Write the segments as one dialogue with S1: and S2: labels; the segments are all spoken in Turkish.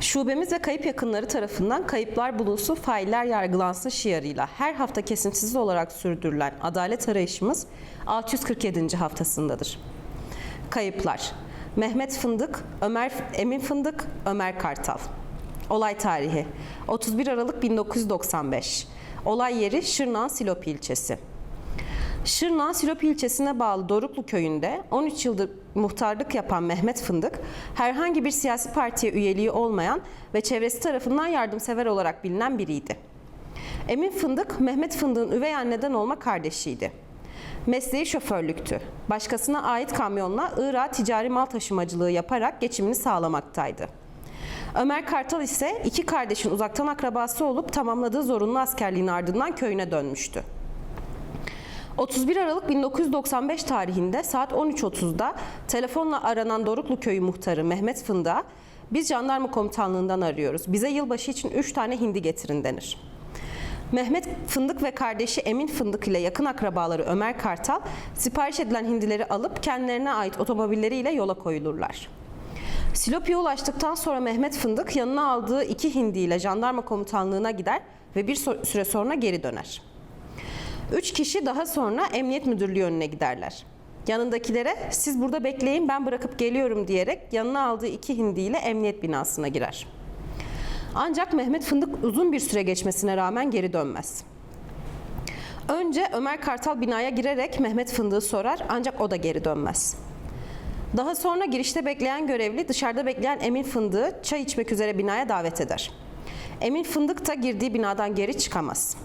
S1: Şubemiz ve kayıp yakınları tarafından kayıplar bulunsun, failler yargılansın şiarıyla her hafta kesintisiz olarak sürdürülen adalet arayışımız 647. haftasındadır. Kayıplar Mehmet Fındık, Ömer Emin Fındık, Ömer Kartal. Olay tarihi 31 Aralık 1995. Olay yeri Şırnak'ın Silopi ilçesi. Şırnak'ın Silopi ilçesine bağlı Doruklu köyünde 13 yıldır muhtarlık yapan Mehmet Fındık, herhangi bir siyasi partiye üyeliği olmayan ve çevresi tarafından yardımsever olarak bilinen biriydi. Emin Fındık, Mehmet Fındık'ın üvey anneden olma kardeşiydi. Mesleği şoförlüktü. Başkasına ait kamyonla Irak'a ticari mal taşımacılığı yaparak geçimini sağlamaktaydı. Ömer Kartal ise iki kardeşin uzaktan akrabası olup tamamladığı zorunlu askerliğin ardından köyüne dönmüştü. 31 Aralık 1995 tarihinde saat 13.30'da telefonla aranan Doruklu Köyü muhtarı Mehmet Fındık'a biz jandarma komutanlığından arıyoruz. Bize yılbaşı için 3 tane hindi getirin denir. Mehmet Fındık ve kardeşi Emin Fındık ile yakın akrabaları Ömer Kartal sipariş edilen hindileri alıp kendilerine ait otomobilleriyle yola koyulurlar. Silopi'ye ulaştıktan sonra Mehmet Fındık yanına aldığı iki hindiyle jandarma komutanlığına gider ve bir süre sonra geri döner. Üç kişi daha sonra emniyet müdürlüğü önüne giderler. Yanındakilere siz burada bekleyin ben bırakıp geliyorum diyerek yanına aldığı iki hindiyle emniyet binasına girer. Ancak Mehmet Fındık uzun bir süre geçmesine rağmen geri dönmez. Önce Ömer Kartal binaya girerek Mehmet Fındık'ı sorar ancak o da geri dönmez. Daha sonra girişte bekleyen görevli dışarıda bekleyen Emin Fındık'ı çay içmek üzere binaya davet eder. Emin Fındık da girdiği binadan geri çıkamaz.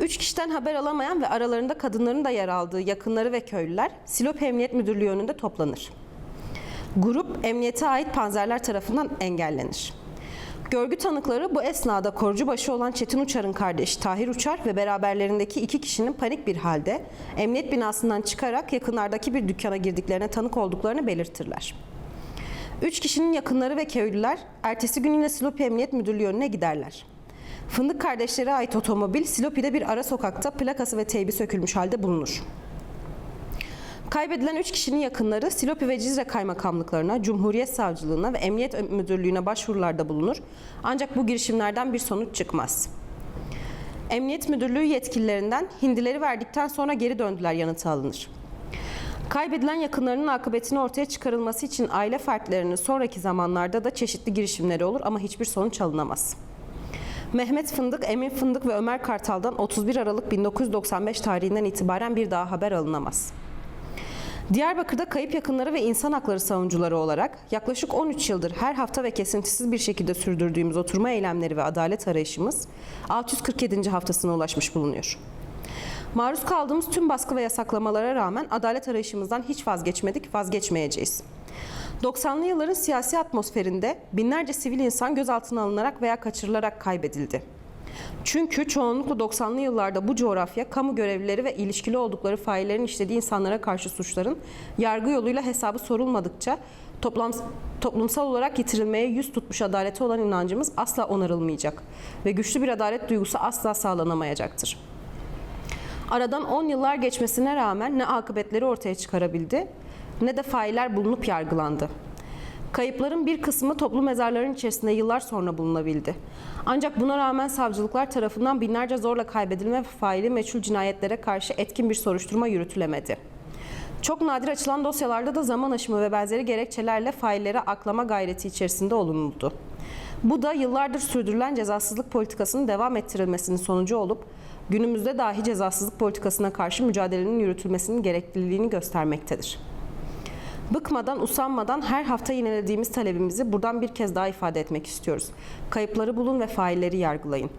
S1: Üç kişiden haber alamayan ve aralarında kadınların da yer aldığı yakınları ve köylüler Silop Emniyet Müdürlüğü önünde toplanır. Grup emniyete ait panzerler tarafından engellenir. Görgü tanıkları bu esnada korucubaşı olan Çetin Uçar'ın kardeşi Tahir Uçar ve beraberlerindeki iki kişinin panik bir halde emniyet binasından çıkarak yakınlardaki bir dükkana girdiklerine tanık olduklarını belirtirler. Üç kişinin yakınları ve köylüler ertesi gün yine Silopi Emniyet Müdürlüğü önüne giderler. Fındık kardeşlere ait otomobil Silopi'de bir ara sokakta plakası ve teybi sökülmüş halde bulunur. Kaybedilen 3 kişinin yakınları Silopi ve Cizre kaymakamlıklarına, Cumhuriyet Savcılığına ve Emniyet Müdürlüğü'ne başvurularda bulunur. Ancak bu girişimlerden bir sonuç çıkmaz. Emniyet Müdürlüğü yetkililerinden hindileri verdikten sonra geri döndüler yanıtı alınır. Kaybedilen yakınlarının akıbetini ortaya çıkarılması için aile fertlerinin sonraki zamanlarda da çeşitli girişimleri olur ama hiçbir sonuç alınamaz. Mehmet Fındık, Emin Fındık ve Ömer Kartal'dan 31 Aralık 1995 tarihinden itibaren bir daha haber alınamaz. Diyarbakır'da kayıp yakınları ve insan hakları savunucuları olarak yaklaşık 13 yıldır her hafta ve kesintisiz bir şekilde sürdürdüğümüz oturma eylemleri ve adalet arayışımız 647. haftasına ulaşmış bulunuyor. Maruz kaldığımız tüm baskı ve yasaklamalara rağmen adalet arayışımızdan hiç vazgeçmedik, vazgeçmeyeceğiz. 90'lı yılların siyasi atmosferinde binlerce sivil insan gözaltına alınarak veya kaçırılarak kaybedildi. Çünkü çoğunlukla 90'lı yıllarda bu coğrafya kamu görevlileri ve ilişkili oldukları faillerin işlediği insanlara karşı suçların yargı yoluyla hesabı sorulmadıkça toplam, toplumsal olarak yitirilmeye yüz tutmuş adalete olan inancımız asla onarılmayacak ve güçlü bir adalet duygusu asla sağlanamayacaktır. Aradan 10 yıllar geçmesine rağmen ne akıbetleri ortaya çıkarabildi ne de failler bulunup yargılandı. Kayıpların bir kısmı toplu mezarların içerisinde yıllar sonra bulunabildi. Ancak buna rağmen savcılıklar tarafından binlerce zorla kaybedilme faili meçhul cinayetlere karşı etkin bir soruşturma yürütülemedi. Çok nadir açılan dosyalarda da zaman aşımı ve benzeri gerekçelerle failleri aklama gayreti içerisinde olunuldu. Bu da yıllardır sürdürülen cezasızlık politikasının devam ettirilmesinin sonucu olup günümüzde dahi cezasızlık politikasına karşı mücadelenin yürütülmesinin gerekliliğini göstermektedir. Bıkmadan, usanmadan her hafta yinelediğimiz talebimizi buradan bir kez daha ifade etmek istiyoruz. Kayıpları bulun ve failleri yargılayın.